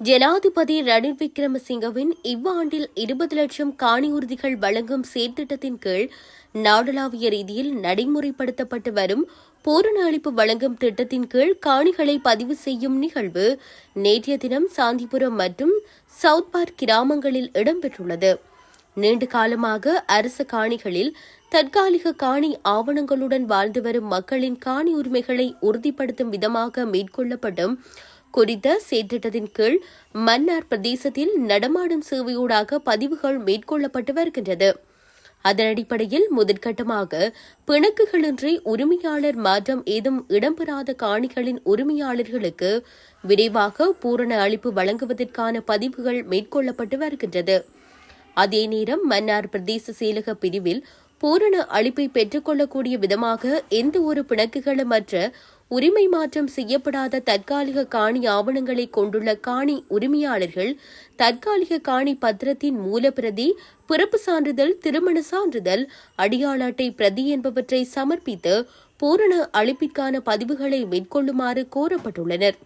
ஜனாதிபதி ரணில் விக்ரமசிங்கவின் இவ்வாண்டில் இருபது லட்சம் காணி உறுதிகள் வழங்கும் சீர்திட்டத்தின் கீழ் நாடளாவிய ரீதியில் நடைமுறைப்படுத்தப்பட்டு வரும் பூரண அளிப்பு வழங்கும் திட்டத்தின் கீழ் காணிகளை பதிவு செய்யும் நிகழ்வு நேற்றைய தினம் சாந்திபுரம் மற்றும் சவுத் பார்க் கிராமங்களில் இடம்பெற்றுள்ளது. நீண்ட காலமாக அரசு காணிகளில் தற்காலிக காணி ஆவணங்களுடன் வாழ்ந்து வரும் மக்களின் காணி உரிமைகளை உறுதிப்படுத்தும் விதமாக மேற்கொள்ளப்படும் குறித்த செயற்றிட்டத்தின் கீழ் மன்னார் பிரதேசத்தில் நடமாடும் சேவையூடாக பதிவுகள் மேற்கொள்ளப்பட்டு வருகின்றது. அதன் அடிப்படையில் முதற்கட்டமாக பிணக்குகளின்றி உரிமையாளர் மாற்றம் ஏதும் இடம்பெறாத காணிகளின் உரிமையாளர்களுக்கு விரைவாக பூரண அளிப்பு வழங்குவதற்கான பதிவுகள் மேற்கொள்ளப்பட்டு வருகின்றது. அதே நேரம் மன்னார் பிரதேச செயலக பிரிவில் பூரண அளிப்பை பெற்றுக்கொள்ளக்கூடிய விதமாக எந்த ஒரு பிணக்குகளுமற்ற உரிமை மாற்றம் செய்யப்படாத தற்காலிக காணி ஆவணங்களை கொண்டுள்ள காணி உரிமையாளர்கள் தற்காலிக காணி பத்திரத்தின் மூலப்பிரதி பிறப்பு சான்றிதழ் திருமண சான்றிதழ் அடியாள அட்டை பிரதி என்பவற்றை சமர்ப்பித்து பூரண அளிப்பிற்கான பதிவுகளை மேற்கொள்ளுமாறு கோரப்பட்டுள்ளனர்.